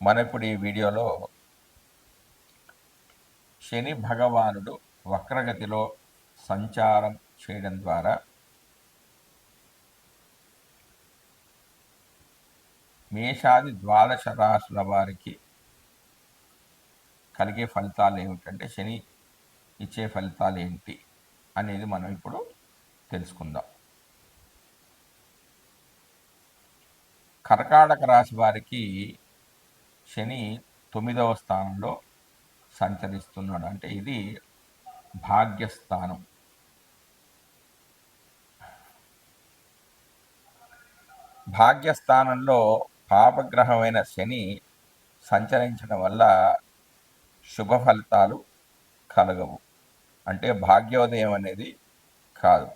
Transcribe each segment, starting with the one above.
మన ఇప్పుడు ఈ వీడియోలో శని భగవానుడు వక్రగతిలో సంచారం చేయడం ద్వారా మేషాది ద్వాదశ రాశుల వారికి కలిగే ఫలితాలు ఏమిటంటే శని ఇచ్చే ఫలితాలు ఏంటి అనేది మనం ఇప్పుడు తెలుసుకుందాం. కర్కాటక రాశి వారికి శని తొమ్మిదవ స్థానంలో సంచరిస్తున్నాడు. అంటే ఇది భాగ్యస్థానం. భాగ్యస్థానంలో పాపగ్రహమైన శని సంచరించడం వల్ల శుభ ఫలితాలు కలగవు. అంటే భాగ్యోదయం అనేది కాదు.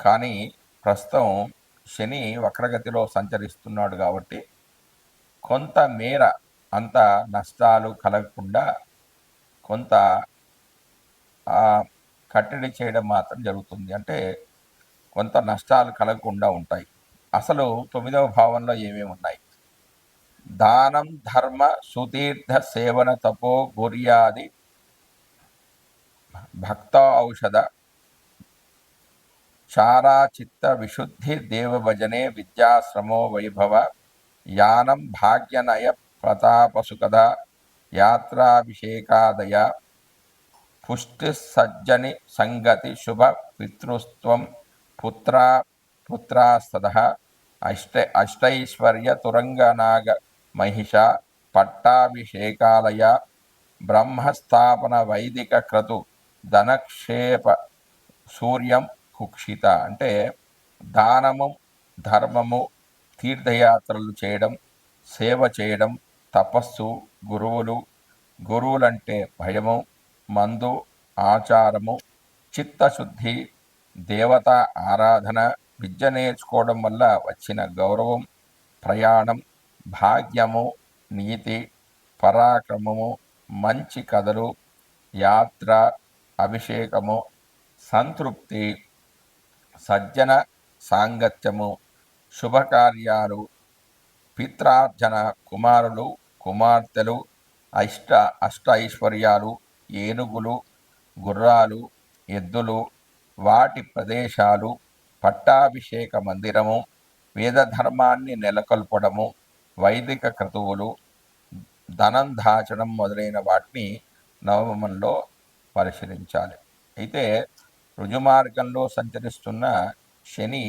కానీ ప్రస్తుతం శని వక్రగతిలో సంచరిస్తున్నాడు కాబట్టి కొంత మేర అంత నష్టాలు కలగకుండా కొంత కట్టడి చేయడం మాత్రం జరుగుతుంది. అంటే కొంత నష్టాలు కలగకుండా ఉంటాయి. అసలు తొమ్మిదవ భావంలో ఏమేమి ఉన్నాయి? దానం ధర్మ సుతీర్థ సేవన తపో గుర్యాది భక్త ఔషధ చారా విశుద్ధి దేవభజనే విద్యాశ్రమో వైభవ యానం భాగ్యనయ ప్రతాపసుకద యాత్రాభిషేకాదయ పుష్టి సజ్జని సంగతి శుభ పితృస్త్వం పుత్ర పుత్రాస్తద అష్ట అష్టైశ్వర్య తురంగనాగ మహిష పట్టాభిషేకాలయ బ్రహ్మస్థాపన వైదిక క్రతు ధనక్షేప సూర్యం కుక్షిత అంటే దానము ధర్మము తీర్థయాత్రలు చేయడం సేవ చేయడం తపస్సు గురువులు గురువులంటే భయము మందు ఆచారము చిత్తశుద్ధి దేవత ఆరాధన విద్య నేర్చుకోవడం వల్ల వచ్చిన గౌరవం ప్రయాణం భాగ్యము నీతి పరాక్రమము మంచి కథలు యాత్ర అభిషేకము సంతృప్తి సజ్జన సాంగత్యము. శుభకార్యాలు. పిత్రార్జన కుమారులు కుమార్తెలు అష్ట అష్ట ఐశ్వర్యాలు ఏనుగులు గుర్రాలు ఎద్దులు వాటి ప్రదేశాలు పట్టాభిషేక మందిరము వేదధర్మాన్ని నెలకొల్పడము వైదిక క్రతువులు ధనం దాచడం మొదలైన వాటిని నవమంలో పరిశీలించాలి. అయితే రుజుమార్గంలో సంచరిస్తున్న శని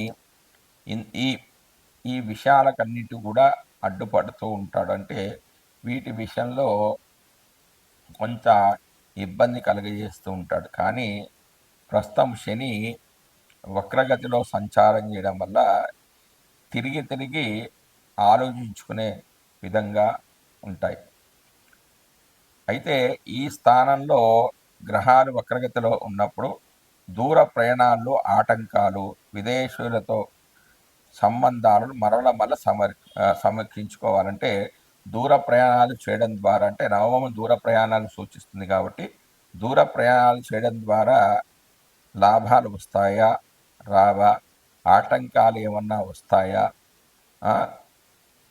ఈ ఈ విషయాలకన్నిటి కూడా అడ్డుపడుతూ ఉంటాడు. అంటే వీటి విషయంలో కొంత ఇబ్బంది కలుగజేస్తూ ఉంటాడు. కానీ ప్రస్తుతం శని వక్రగతిలో సంచారం చేయడం వల్ల తిరిగి తిరిగి ఆలోచించుకునే విధంగా ఉంటాయి. అయితే ఈ స్థానంలో గ్రహాలు వక్రగతిలో ఉన్నప్పుడు దూర ప్రయాణాల్లో ఆటంకాలు విదేశీయులతో సంబంధాలను మరల మరల సమర్ ఆ, సమీక్షించుకోవాలంటే దూర ప్రయాణాలు చేయడం ద్వారా అంటే నవమం దూర ప్రయాణాలు సూచిస్తుంది కాబట్టి దూర ప్రయాణాలు చేయడం ద్వారా లాభాలు వస్తాయా రావా ఆటంకాలు ఏమన్నా వస్తాయా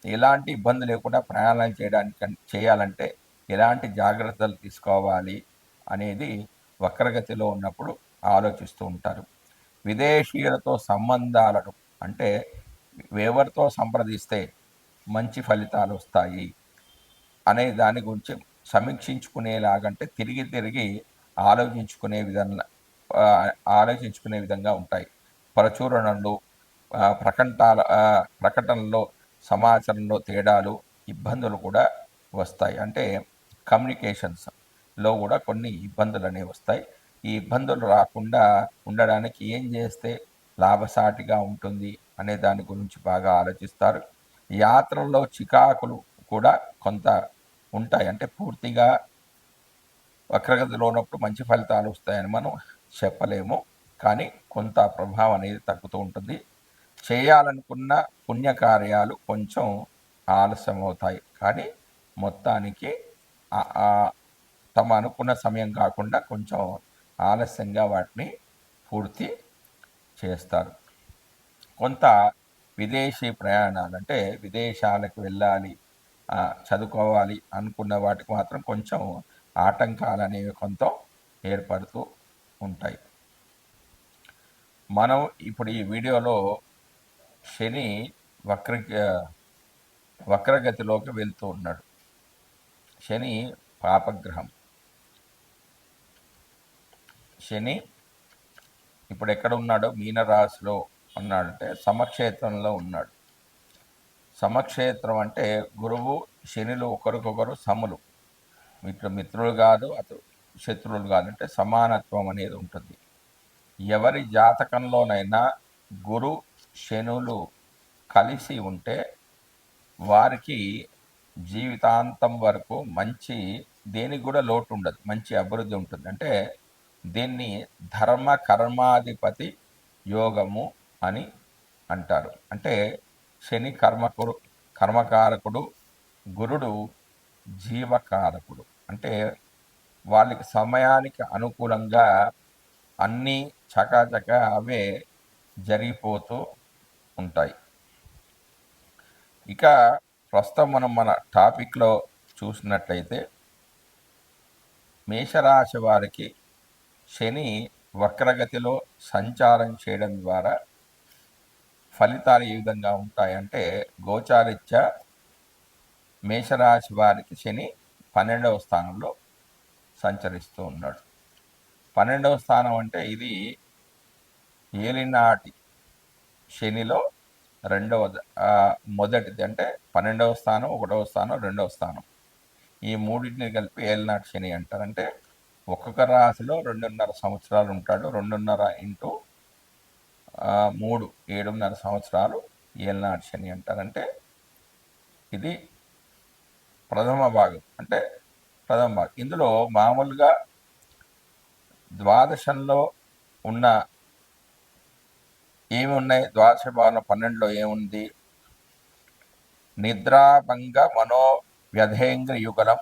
ఎలాంటి ఇబ్బంది లేకుండా ప్రయాణాలు చేయడానికి చేయాలంటే ఎలాంటి జాగ్రత్తలు తీసుకోవాలి అనేది వక్రగతిలో ఉన్నప్పుడు ఆలోచిస్తూ ఉంటారు. విదేశీయులతో సంబంధాలను అంటే ఎవరితో సంప్రదిస్తే మంచి ఫలితాలు వస్తాయి అనే దాని గురించి సమీక్షించుకునేలాగంటే తిరిగి తిరిగి ఆలోచించుకునే విధంగా ఆలోచించుకునే విధంగా ఉంటాయి. ప్రచురణలు ప్రకటాల ప్రకటనలో సమాచారంలో తేడాలు ఇబ్బందులు కూడా వస్తాయి. అంటే కమ్యూనికేషన్స్లో కూడా కొన్ని ఇబ్బందులు అనేవి వస్తాయి. ఈ ఇబ్బందులు రాకుండా ఉండడానికి ఏం చేస్తే లాభసాటిగా ఉంటుంది అనే దాని గురించి బాగా ఆలోచిస్తారు. యాత్రల్లో చికాకులు కూడా కొంత ఉంటాయి. అంటే పూర్తిగా వక్రగతిలో ఉన్నప్పుడు మంచి ఫలితాలు వస్తాయని మనం చెప్పలేము. కానీ కొంత ప్రభావం అనేది తగ్గుతూ ఉంటుంది. చేయాలనుకున్న పుణ్యకార్యాలు కొంచెం ఆలస్యం అవుతాయి కానీ మొత్తానికి తమ అనుకున్న సమయం కాకుండా కొంచెం ఆలస్యంగా వాటిని పూర్తి చేస్తారు. కొంత విదేశీ ప్రయాణాలు అంటే విదేశాలకు వెళ్ళాలి చదువుకోవాలి అనుకున్న వాటికి మాత్రం కొంచెం ఆటంకాలు అనేవి కొంత ఏర్పడుతూ ఉంటాయి. మనం ఇప్పుడు ఈ వీడియోలో శని వక్ర వక్రగతిలోకి వెళ్తూ ఉన్నాడు. శని పాపగ్రహం. శని ఇప్పుడు ఎక్కడ ఉన్నాడో మీనరాశిలో ఉన్నాడంటే సమక్షేత్రంలో ఉన్నాడు. సమక్షేత్రం అంటే గురువు శనిలు ఒకరికొకరు సములు. మిత్రు మిత్రులు కాదు అతడు శత్రువులు కాదు అంటే సమానత్వం అనేది ఉంటుంది. ఎవరి జాతకంలోనైనా గురు శనులు కలిసి ఉంటే వారికి జీవితాంతం వరకు మంచి దేనికి కూడా లోటు ఉండదు. మంచి అభివృద్ధి ఉంటుంది. అంటే దీన్ని ధర్మ కర్మాధిపతి యోగము అని అంటారు. అంటే శని కర్మకుడు కర్మకారకుడు గురుడు జీవకారకుడు. అంటే వాళ్ళకి సమయానికి అనుకూలంగా అన్నీ చకాచక అవే జరిగిపోతూ ఉంటాయి. ఇక ప్రస్తుతం మనం మన టాపిక్లో చూసినట్లయితే మేషరాశి వారికి శని వక్రగతిలో సంచారం చేయడం ద్వారా ఫలితాలు ఏ విధంగా ఉంటాయంటే గోచారిత్య మేషరాశి వారికి శని పన్నెండవ స్థానంలో సంచరిస్తూ ఉన్నాడు. పన్నెండవ స్థానం అంటే ఇది ఏలినాటి శనిలో రెండవ మొదటిది అంటే పన్నెండవ స్థానం ఒకటవ స్థానం రెండవ స్థానం. ఈ మూడింటిని కలిపి ఏలినాటి శని అంటారు. అంటే ఒక్కొక్క రాశిలో రెండున్నర సంవత్సరాలు ఉంటాడు. రెండున్నర ఇంటూ మూడు ఏడున్నర సంవత్సరాలు ఏలినాటి శని అంటారంటే ఇది ప్రథమ భాగం. అంటే ప్రథమ భాగం. ఇందులో మామూలుగా ద్వాదశంలో ఉన్న ఏమి ఉన్నాయి ద్వాదశ భావన పన్నెండులో ఏముంది? నిద్రాభంగ మనో వ్యధేంద్ర యుగలం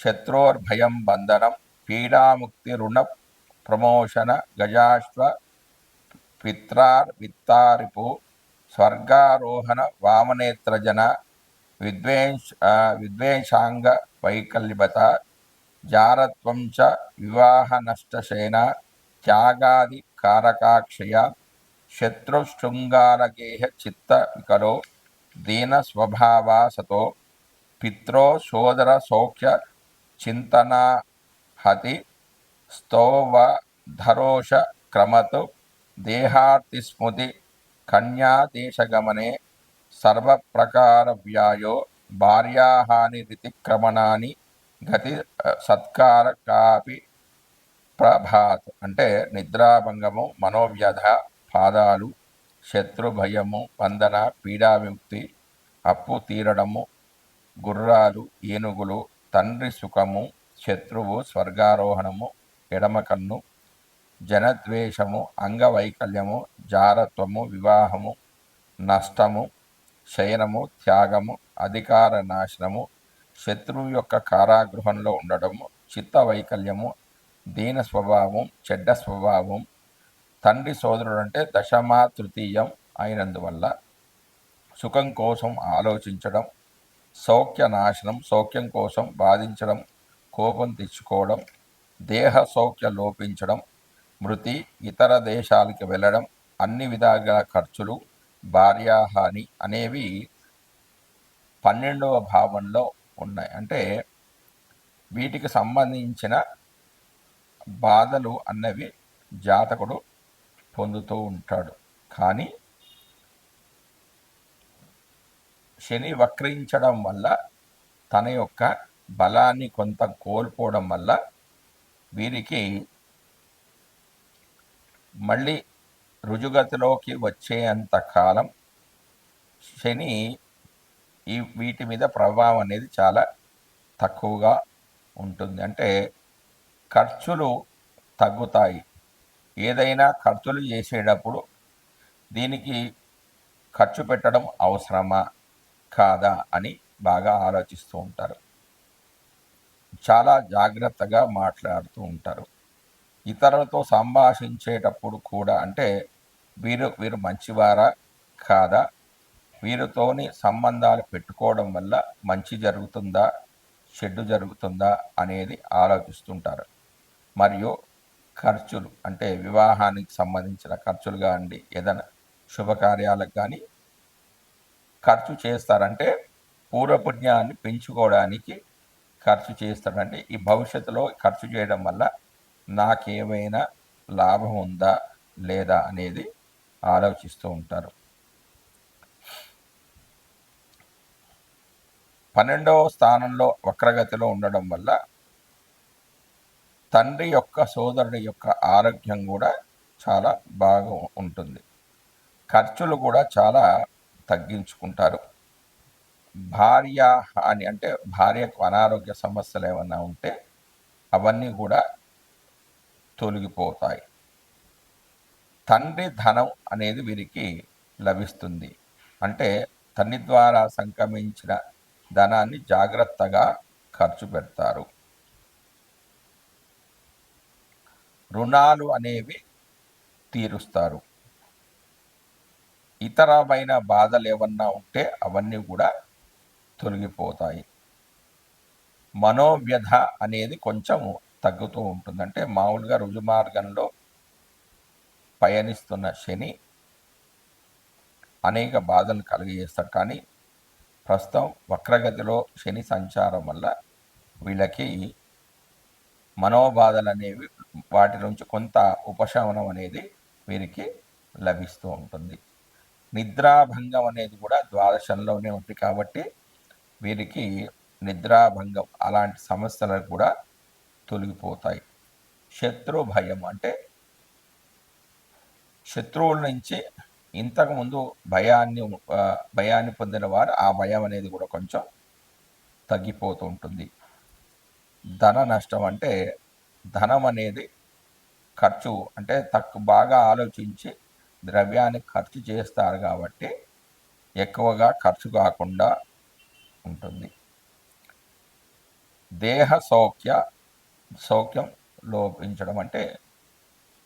శత్రోర్భయం బంధనం పీడాముక్తి రుణ ప్రమోషన గజాశ్వ పిత్రార్ విత్తారిపు స్వర్గారోహణ వామనేత్రజన విద్వేష విద్వేషాంగ వైకల్యత జారత్వం చ వివాహ నష్టశేన త్యాగాది కారకాక్షయ శత్రుశృంగారగేహ చిత్త వికలో దీన స్వభావాసతో పిత్రో సోదర సౌఖ్య చింతనా హతి స్తోవ ధరోష క్రమతు దేహార్తిస్మృతి కన్యాదేశగమనే సర్వప్రకార వ్యాయో భార్యాహాని రితిక్రమణాన్ని గతి సత్కార సత్కారకాపి ప్రభాత్. అంటే నిద్రాభంగము మనోవ్యధ పాదాలు శత్రు భయము బంధన పీడా విముక్తి అప్పు తీరడము గుర్రాలు ఏనుగులు తండ్రి సుఖము శత్రువు స్వర్గారోహణము ఎడమ కన్ను జనద్వేషము అంగవైకల్యము జారత్వము వివాహము నష్టము శయనము త్యాగము అధికార నాశనము శత్రువు యొక్క కారాగృహంలో ఉండడము చిత్త వైకల్యము దీన స్వభావం చెడ్డ స్వభావం తండ్రి సోదరుడు అంటే దశమా తృతీయం అయినందువల్ల సుఖం కోసం ఆలోచించడం సౌఖ్య నాశనం సౌఖ్యం కోసం బాధించడం కోపం తెచ్చుకోవడం దేహ సౌఖ్య లోపించడం మృతి ఇతర దేశాలకి వెళ్ళడం అన్ని విధాల ఖర్చులు భార్యాహాని అనేవి పన్నెండవ భావంలో ఉన్నాయి. అంటే వీటికి సంబంధించిన బాధలు అన్నవి జాతకుడు పొందుతూ ఉంటాడు. కానీ శని వక్రించడం వల్ల తన యొక్క బలాన్ని కొంత కోల్పోవడం వల్ల వీరికి మళ్ళీ రుజుగతిలోకి వచ్చేంత కాలం శని ఈ వీటి మీద ప్రభావం అనేది చాలా తక్కువగా ఉంటుంది. అంటే ఖర్చులు తగ్గుతాయి. ఏదైనా ఖర్చులు చేసేటప్పుడు దీనికి ఖర్చు పెట్టడం అవసరమా? కాదా? అని బాగా ఆలోచిస్తూ ఉంటారు. చాలా జాగ్రత్తగా మాట్లాడుతూ ఉంటారు. ఇతరులతో సంభాషించేటప్పుడు కూడా అంటే వీరు వీరు మంచివారా కాదా? వీరితోని సంబంధాలు పెట్టుకోవడం వల్ల మంచి జరుగుతుందా? చెడ్డు జరుగుతుందా? అనేది ఆలోచిస్తుంటారు. మరియు ఖర్చులు అంటే వివాహానికి సంబంధించిన ఖర్చులు కానివ్వండి ఏదైనా శుభకార్యాలకు కానీ ఖర్చు చేస్తారంటే పూర్వపుణ్యాన్ని పెంచుకోవడానికి ఖర్చు చేస్తాడంటే ఈ భవిష్యత్తులో ఖర్చు చేయడం వల్ల నాకేమైనా లాభం ఉందా లేదా అనేది ఆలోచిస్తూ ఉంటారు. పన్నెండవ స్థానంలో వక్రగతిలో ఉండడం వల్ల తండ్రి యొక్క సోదరుడి యొక్క ఆరోగ్యం కూడా చాలా బాగా ఉంటుంది. ఖర్చులు కూడా చాలా తగ్గించుకుంటారు. భార్య హాని అంటే భార్యకు అనారోగ్య సమస్యలు ఏమన్నా ఉంటే అవన్నీ కూడా తొలగిపోతాయి. తండ్రి ధనం అనేది వీరికి లభిస్తుంది. అంటే తండ్రి ద్వారా సంక్రమించిన ధనాన్ని జాగ్రత్తగా ఖర్చు పెడతారు. రుణాలు అనేవి తీరుస్తారు. ఇతరమైన బాధలు ఏమన్నా ఉంటే అవన్నీ కూడా తొలగిపోతాయి. మనోవ్యధ అనేది కొంచెం తగ్గుతూ ఉంటుంది. అంటే మామూలుగా రుజుమార్గంలో పయనిస్తున్న శని అనేక బాధలు కలిగజేస్తాడు. కానీ ప్రస్తుతం వక్రగతిలో శని సంచారం వల్ల వీళ్ళకి మనోబాధలు అనేవి వాటి నుంచి కొంత ఉపశమనం అనేది వీరికి లభిస్తూ ఉంటుంది. నిద్రాభంగం అనేది కూడా ద్వాదశంలోనే ఉంది కాబట్టి వీరికి నిద్రాభంగం అలాంటి సమస్యలు కూడా తొలగిపోతాయి. శత్రు భయం అంటే శత్రువుల నుంచి ఇంతకుముందు భయాన్ని భయాన్ని పొందిన వారు ఆ భయం అనేది కూడా కొంచెం తగ్గిపోతూ ఉంటుంది. ధన నష్టం అంటే ధనం అనేది ఖర్చు అంటే తక్కువ బాగా ఆలోచించి ద్రవ్యాన్ని ఖర్చు చేస్తారు కాబట్టి ఎక్కువగా ఖర్చు కాకుండా ఉంటుంది. దేహ సౌఖ్య సౌఖ్యం లోపించడం అంటే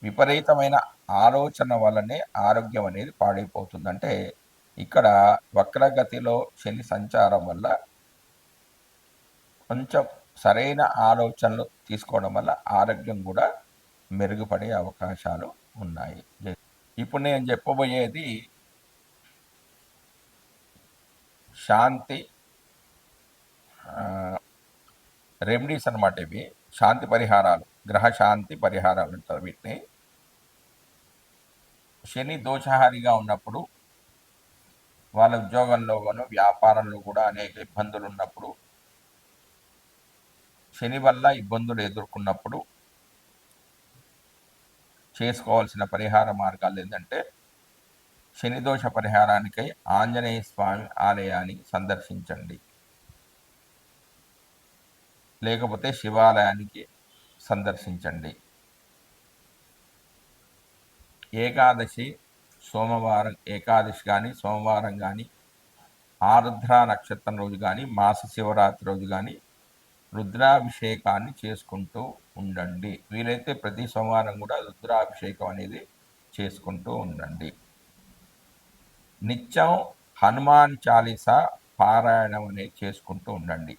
విపరీతమైన ఆలోచన వల్లనే ఆరోగ్యం అనేది పాడైపోతుంది అంటే ఇక్కడ వక్రగతిలో శని సంచారం వల్ల కొంచెం సరైన ఆలోచనలు తీసుకోవడం వల్ల ఆరోగ్యం కూడా మెరుగుపడే అవకాశాలు ఉన్నాయి. ఇప్పుడు నేను చెప్పబోయేది శాంతి రెమెడీస్ అనమాట ఇవి. శాంతి పరిహారాలు గ్రహ శాంతి పరిహారాలు అంటారు వీటిని. శని దోషహారిగా ఉన్నప్పుడు వాళ్ళ ఉద్యోగంలోనూ వ్యాపారంలో కూడా అనేక ఇబ్బందులు ఉన్నప్పుడు శని వల్ల ఇబ్బందులు ఎదుర్కొన్నప్పుడు చేసుకోవాల్సిన పరిహార మార్గాలు ఏంటంటే శని దోష పరిహారానికై ఆంజనేయ స్వామి ఆలయాన్ని సందర్శించండి. లేకపోతే శివాలయానికి సందర్శించండి. ఏకాదశి సోమవారం ఏకాదశి కానీ సోమవారం కానీ ఆరుద్ర నక్షత్రం రోజు కానీ మాస శివరాత్రి రోజు కానీ రుద్రాభిషేకాన్ని చేసుకుంటూ ఉండండి. వీలైతే ప్రతి సోమవారం కూడా రుద్రాభిషేకం అనేది చేసుకుంటూ ఉండండి. నిత్యం హనుమాన్ చాలీసా పారాయణం అనేది చేసుకుంటూ ఉండండి.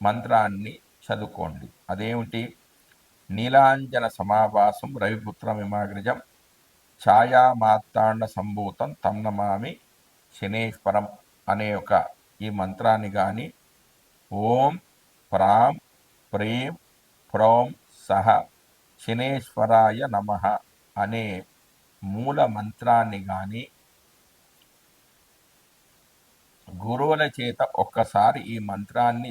మంత్రాన్ని చదువుకోండి. అదేమిటి? నీలాంజన సమావాసం రవిపుత్ర రవిపుత్రమిమాగ్రజం ఛాయామాత్తాండ సంభూతం తమ్నమామి శనేశ్వరం అనే ఒక ఈ మంత్రాన్ని కానీ ఓం ప్రాం ప్రేం ప్రోం సహ శనేశ్వరాయ నమ అనే మూల మంత్రాన్ని కానీ గురువుల చేత ఒక్కసారి ఈ మంత్రాన్ని